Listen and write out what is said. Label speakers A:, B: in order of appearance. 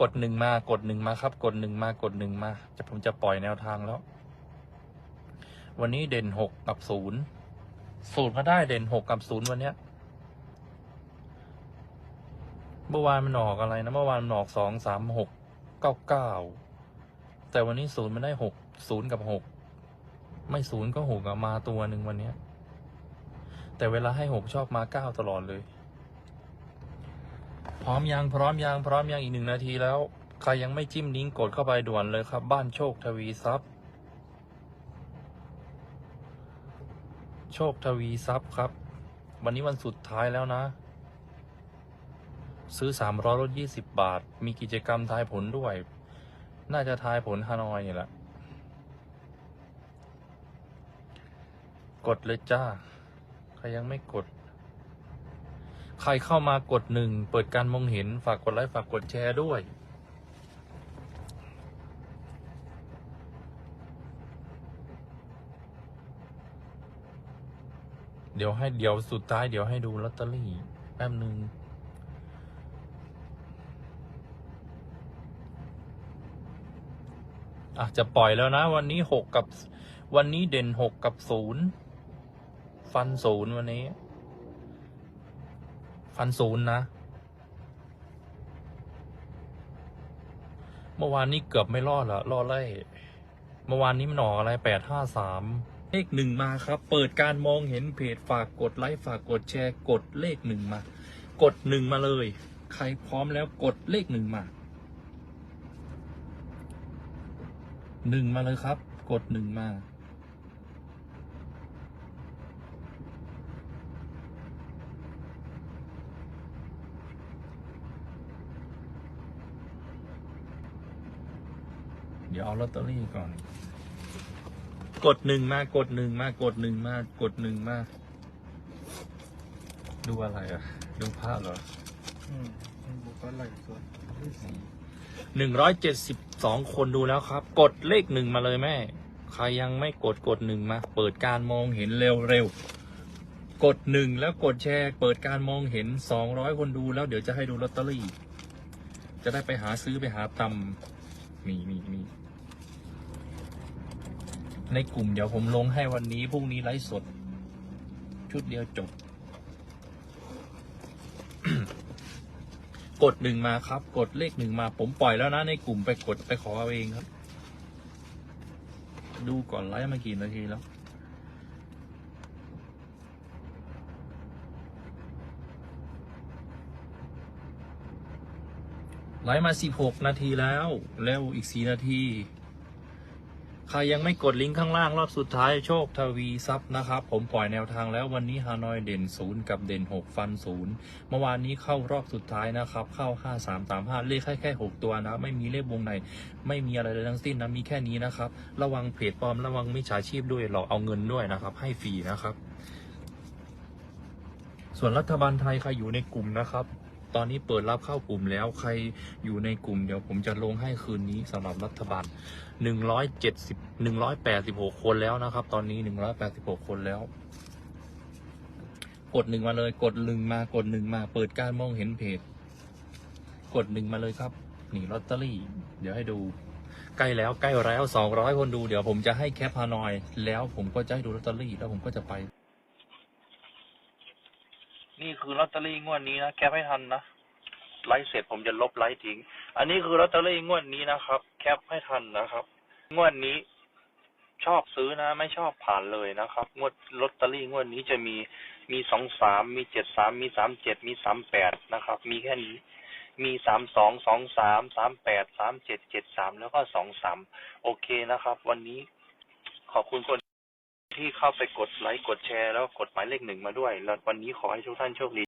A: กดหนึ่งมากดหนึ่งมาครับ กดหนึ่งมากดหนึ่งมาจะผมจะปล่อยแนวทางแล้ว วันนี้เด่นหกกับศูนย์ศูนย์มาได้เด่นหกกับศูนย์วันเนี้ยเมื่อวานมันออกอะไรนะเมื่อวานมันออกสองสามหกเก้าเก้าแต่วันนี้ศูนย์มันได้หกศูนย์กับหกไม่ศูนย์ก็หกมาตัวหนึ่งวันเนี้ยแต่เวลาให้หกชอบมาเก้าตลอดเลย พร้อมยังพร้อมยังพร้อมยังอีกหนึ่งนาทีแล้ว ใครยังไม่จิ้มลิงก์กดเข้าไปด่วนเลยครับ บ้านโชคทวีทรัพย์ โชคทวีทรัพย์ครับ วันนี้วันสุดท้ายแล้วนะ ซื้อสามร้อยลดยี่สิบบาท มีกิจกรรมทายผลด้วย น่าจะทายผลฮานอยนี่แหละกดเลยจ้า ใครยังไม่กด ใครเข้ามากดหนึ่งเปิดการมองเห็นฝากกดไลค์ฝากกดแชร์ด้วย เดี๋ยวให้เดี๋ยวสุดท้ายเดี๋ยวให้ดูลอตเตอรี่แป๊บหนึ่งอะจะปล่อยแล้วนะ วันนี้หกกับ วันนี้เด่นหกกับศูนย์ฟันศูนย์วันนี้ ฟันศูนย์นะ เมื่อวานนี้เกือบไม่รอดละรอดไล่ เมื่อวานนี้มันออกอะไรแปดห้าสามเลขหนึ่งมาครับ เปิดการมองเห็นเพจฝากกดไลค์ฝากกดแชร์กดเลขหนึ่งมา กดหนึ่งมาเลย ใครพร้อมแล้วกดเลขหนึ่งมาหนึ่งมาเลยครับ กดหนึ่งมา เดี๋ยวเอาลอตเตอรี่ก่อน กดหนึ่งมากดหนึ่งมากดหนึ่งมากดหนึ่งมาดูอะไรอะ ดูภาพเหรอ
B: อืมมันบอกว่าไหลสดที่สี
A: หนึ่งร้อยเจ็ดสิบสองคนดูแล้วครับ กดเลขหนึ่งมาเลยแม่ ใครยังไม่กดกดหนึ่งมา เปิดการมองเห็นเร็วเร็วๆกดหนึ่งแล้วกดแชร์ เปิดการมองเห็นสองร้อยคนดูแล้วเดี๋ยวจะให้ดูลอตเตอรี่ จะได้ไปหาซื้อไปหาตำมีมีมี ในกลุ่มเดี๋ยวผมลงให้วันนี้พรุ่งนี้ไลฟ์สด ชุดเดียวจบ กดหนึ่งมาครับ กดเลขหนึ่งมา ผมปล่อยแล้วนะในกลุ่มไปกดไปขอเอาเองครับ ดูก่อนไลฟ์มากี่นาทีแล้วไลฟ์มาสิบหกนาทีแล้ว แล้วอีกสี่นาที ใครยังไม่กดลิงก์ข้างล่างรอบสุดท้ายโชคทวีซับนะครับ ผมปล่อยแนวทางแล้ววันนี้ฮานอยเด่นศูนย์กับเด่นหกฟันศูนย์เมื่อวานนี้เข้ารอบสุดท้ายนะครับ เข้าห้าสามสามห้าเลขแค่แค่หกตัวนะ ไม่มีเลขวงใน ไม่มีอะไรเลยทั้งสิ้นนะ มีแค่นี้นะครับ ระวังเพจปลอมระวังมิจฉาชีพด้วยหลอกเอาเงินด้วยนะครับ ให้ฟรีนะครับ ส่วนรัฐบาลไทยใครอยู่ในกลุ่มนะครับ ตอนนี้เปิดรับเข้ากลุ่มแล้วใครอยู่ในกลุ่มเดี๋ยวผมจะลงให้คืนนี้สำหรับรัฐบาลหนึ่งร้อยแปดสิบหกคนแล้วนะครับ ตอนนี้หนึ่งร้อยแปดสิบหกคนแล้ว กดหนึ่งมาเลยกดหนึ่งมากดหนึ่งมา เปิดการมองเห็นเพจ กดหนึ่งมาเลยครับ นี่ลอตเตอรี่ เดี๋ยวให้ดูใกล้แล้วใกล้แล้วสองร้อยคนดูเดี๋ยวผมจะให้แคปฮานอย แล้วผมก็จะให้ดูลอตเตอรี่แล้วผมก็จะไป นี่คือลอตเตอรี่งวดนี้นะ แคปให้ทันนะไลฟ์เสร็จผมจะลบไลฟ์ทิ้ง อันนี้คือลอตเตอรี่งวดนี้นะครับ แคปให้ทันนะครับ งวดนี้ชอบซื้อนะ ไม่ชอบผ่านเลยนะครับ งวดลอตเตอรี่งวดนี้จะมีมีสองสามมีเจ็ดสามมีสามเจ็ดมีสามแปดนะครับ มีแค่นี้ มีสามสองสองสามสามแปดสามเจ็ดเจ็ดสามแล้วก็สองสามโอเคนะครับ วันนี้ขอบคุณคน ที่เข้าไปกดไลค์ กดแชร์ แล้วกดหมายเลขหนึ่งมาด้วยแล้ววันนี้ขอให้ทุกท่านโชคดี